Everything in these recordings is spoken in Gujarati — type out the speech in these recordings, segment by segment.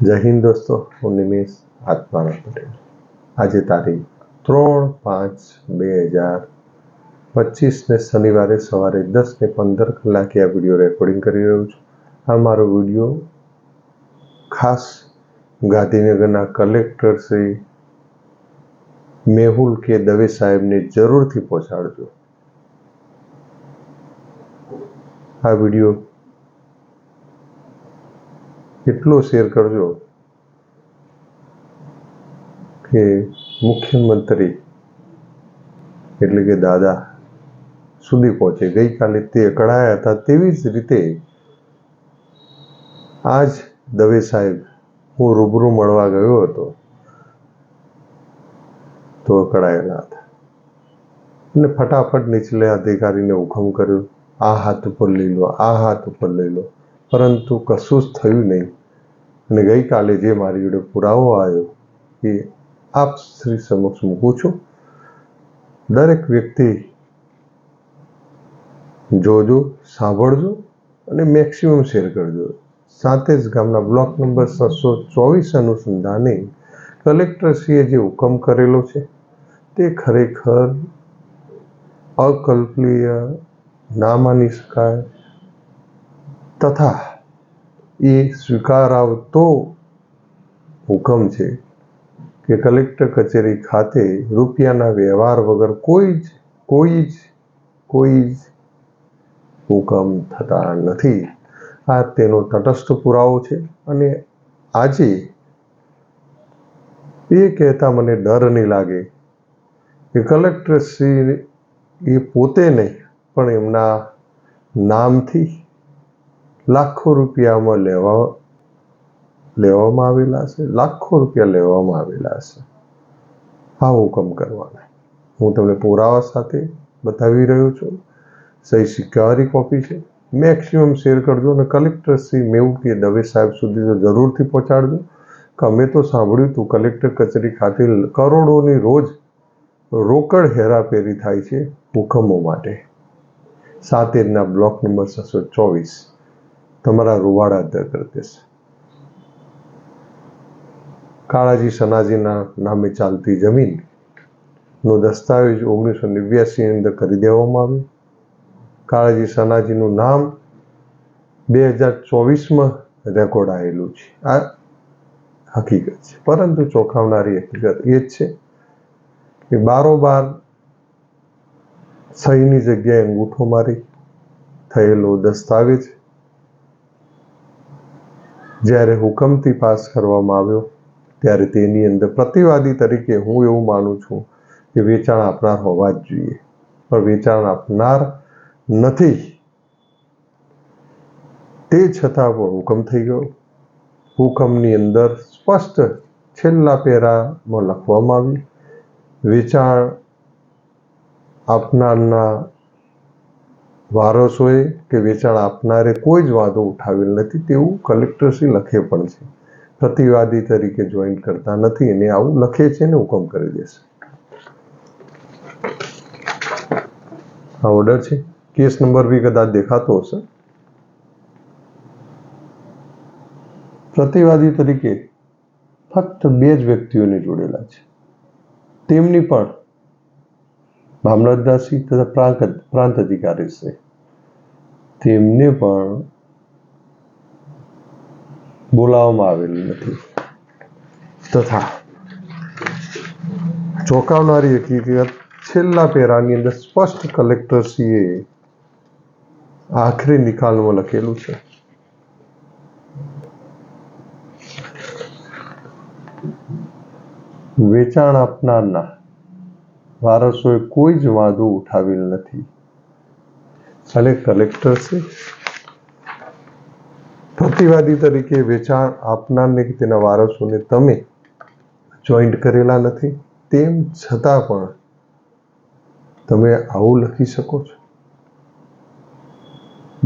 જય હિન્દ દોસ્તો, હું નિમેશ આત્મારામ પટેલ. આજે તારીખ ત્રણ પાંચ બે હજાર પચીસને શનિવારે સવારે દસ ને પંદર કલાકે આ વીડિયો રેકોર્ડિંગ કરી રહ્યો છું. આ મારો વીડિયો ખાસ ગાંધીનગરના કલેક્ટર શ્રી મેહુલ કે દવે સાહેબને જરૂરથી પહોંચાડજો. આ વીડિયો એટલો શેર કરજો કે મુખ્યમંત્રી એટલે કે દાદા સુધી પહોંચે. ગઈકાલે તે અકળાયા હતા તેવી જ રીતે આજ દવે સાહેબ હું રૂબરૂ મળવા ગયો હતો તો અકળાયેલા હતા. અને ફટાફટ નીચલે અધિકારીને હુકમ કર્યો, આ હાથ ઉપર લઈ લો, આ હાથ ઉપર લઈ લો. પરંતુ કશું જ થયું નહીં. અને ગઈકાલે જે મારી જોડે પુરાવો આવ્યો, એ આપ શ્રી સમક્ષ મૂકું છું. દરેક વ્યક્તિ જોજો, સાંભળજો અને મેક્સિમમ શેર કરજો. સાથે જ ગામના બ્લોક નંબર છસો ચોવીસ અનુસંધાને કલેક્ટરશ્રીએ જે હુકમ કરેલો છે, તે ખરેખર અકલ્પનીય, ના માની શકાય તથા એ સ્વીકારાવતો હુકમ છે કે કલેક્ટર કચેરી ખાતે રૂપિયાના વ્યવહાર વગર કોઈ જ કોઈ જ કોઈ જ હુકમ થતા નથી. આ તેનો તટસ્થ પુરાવો છે અને આજે એ કહેતા મને ડર નહીં લાગે કે કલેક્ટરશ્રી એ પોતે નહીં, પણ એમના નામથી લાખો રૂપિયામાં લેવા, લેવામાં આવેલા છે. લાખો રૂપિયા લેવામાં આવેલા છે. આ હુકમ કરવાના. હું તમને પુરાવા સાથે બતાવી રહ્યો છું. સહી સિક્યોરી કોપી છે. મેક્સિમમ શેર કરજો અને કલેક્ટર શ્રી મેવું કે દવે સાહેબ સુધી તો જરૂરથી પહોંચાડજો. કે અમે તો સાંભળ્યું હતું કલેક્ટર કચેરી ખાતે કરોડોની રોજ રોકડ હેરાફેરી થાય છે હુકમો માટે. સાતેરના બ્લોક નંબર છસો ચોવીસ. તમારા રૂવાડા દર દેશે કાળાજી સનાજીના નામે ચાલતી જમીન નો દસ્તાવેજ ઓગણીસો નેવ્યાસી અંદર કરી દેવામાં આવ્યો. કાળાજી સનાજીનું નામ બે હજાર ચોવીસમાં રેકોર્ડ આવેલું છે. આ હકીકત છે. પરંતુ ચોંકાવનારી હકીકત એ જ છે કે બારોબાર સહીની જગ્યાએ અંગૂઠો મારી થયેલો દસ્તાવેજ જ્યારે હુકમથી પાસ કરવામાં આવ્યો, ત્યારે તેની અંદર પ્રતિવાદી તરીકે હું એવું માનું છું કે વેચાણ આપનાર હોવા જ જોઈએ. પણ વેચાણ આપનાર નથી. તે છતાં પણ હુકમ થઈ ગયો. હુકમની અંદર સ્પષ્ટ છેલ્લા પેરામાં લખવામાં આવ્યું, વેચાણ આપનારના વારસોએ કે વેચાણ આપનારે કોઈ જ વાંધો ઉઠાવેલ નથી તેવું કલેક્ટરશ્રી લખે પણ છે. પ્રતિવાદી તરીકે જોઈન્ટ કરતા નથી અને આવું લખે છે ને હુકમ કરી દેશે આ ઓર્ડર છે. કેસ નંબર બી કદાચ દેખાતો હશે. પ્રતિવાદી તરીકે ફક્ત બે જ વ્યક્તિઓને જોડેલા છે. તેમની પણ મામલતદારશ્રી તથા પ્રાંત પ્રાંત અધિકારી છે. તેમને પણ બોલાવવામાં આવેલું નથી. તથા ચોંકાવનારી હકીકત છેલ્લા પેરાની અંદર સ્પષ્ટ કલેક્ટરશ્રીએ આખરી નિકાલમાં લખેલું છે. વેચાણ આપનારના વારસોએ કોઈ જ વાંધો ઉઠાવેલ નથી. અને કલેક્ટર છે. પ્રતિવાદી તરીકે વેચાણ આપનારને કે તેના વારસોને તમે જોઈન્ટ કરેલા નથી. તેમ છતાં પણ તમે આવું લખી શકો છો.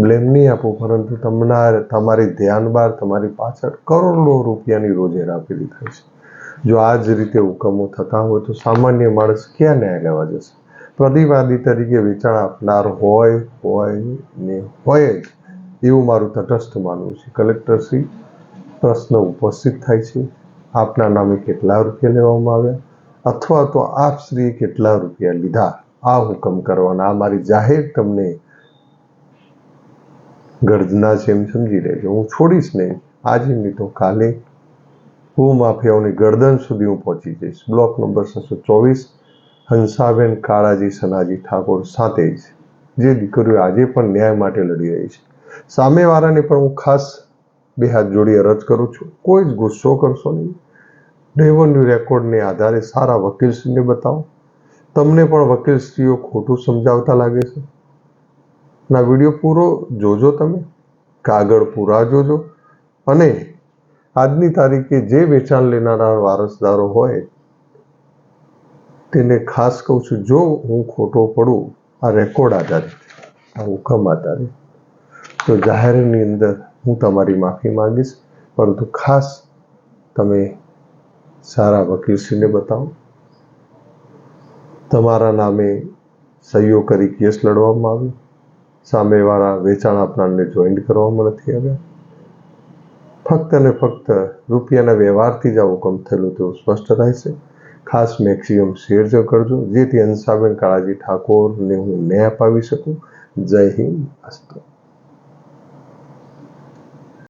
બ્લેમ નહીં આપો, પરંતુ તમને તમારી ધ્યાન બહાર તમારી પાછળ કરોડો રૂપિયાની રોજેરા આપેલી થાય છે. જો આ જ રીતે હુકમો થતા હોય તો સામાન્ય માણસ ક્યાં ન્યાય લેવા જશે? પ્રતિવાદી તરીકે વેચાણ આપનાર હોય હોય ને હોય જ એવું મારું તટસ્થ માનવું છે. કલેક્ટરશ્રી પ્રશ્ન ઉપસ્થિત થાય છે. આપના નામે કેટલા રૂપિયા લેવામાં આવ્યા? અથવા તો આપશ્રીએ કેટલા રૂપિયા લીધા? આ હુકમ કરવાના, આ મારી જાહેર તમને ગર્જના છે એમ સમજી લેજો. હું છોડીશ નહીં. આજે નહીં તો કાલે હું માફિયાઓની ગરદન સુધી હું પહોંચી જઈશ. બ્લોક નંબર છસો ચોવીસ, હંસાબેન કાળાજી, સનાજી ઠાકોર સાથે જ. જે દીકરીઓ આજે પણ ન્યાય માટે લડી રહી છે. સામેવાળાને પણ હું ખાસ બે હાથ જોડી અરજ કરું છું. કોઈ જ ગુસ્સો કરશો નહીં. રેવન્યુ રેકોર્ડને આધારે સારા વકીલશ્રીને બતાવો. તમને પણ વકીલશ્રીઓ ખોટું સમજાવતા લાગે છે. ના વીડિયો પૂરો જોજો તમે. કાગળ પૂરા જોજો. અને આજની તારીખે જે વેચાણ લેનારા વારસદારો હોય, તેને ખાસ કહું છું, જો હું ખોટો પડું, આ રેકોર્ડ આધારિત આ હુકમ આધારિત તો જાહેરની અંદર હું તમારી માફી માંગીશ, પરંતુ ખાસ તમે સારા વકીલશ્રીને બતાવો. તમારા નામે સહીઓ કરી કેસ લડવામાં આવ્યો, સામેવાળા વેચાણ આપનારને જોઈન્ટ કરવામાં નથી આવ્યા. ફક્ત ને ફક્ત રૂપિયાના વ્યવહારથી જ આ હુકમ થયેલું તેવું સ્પષ્ટ થાય છે. ખાસ મેક્સિમમ શેર જો કરજો, જેથી અંશાબેન કાળાજી ઠાકોરને હું ન્યાય અપાવી શકું. જય હિન્દ. અસ્તુ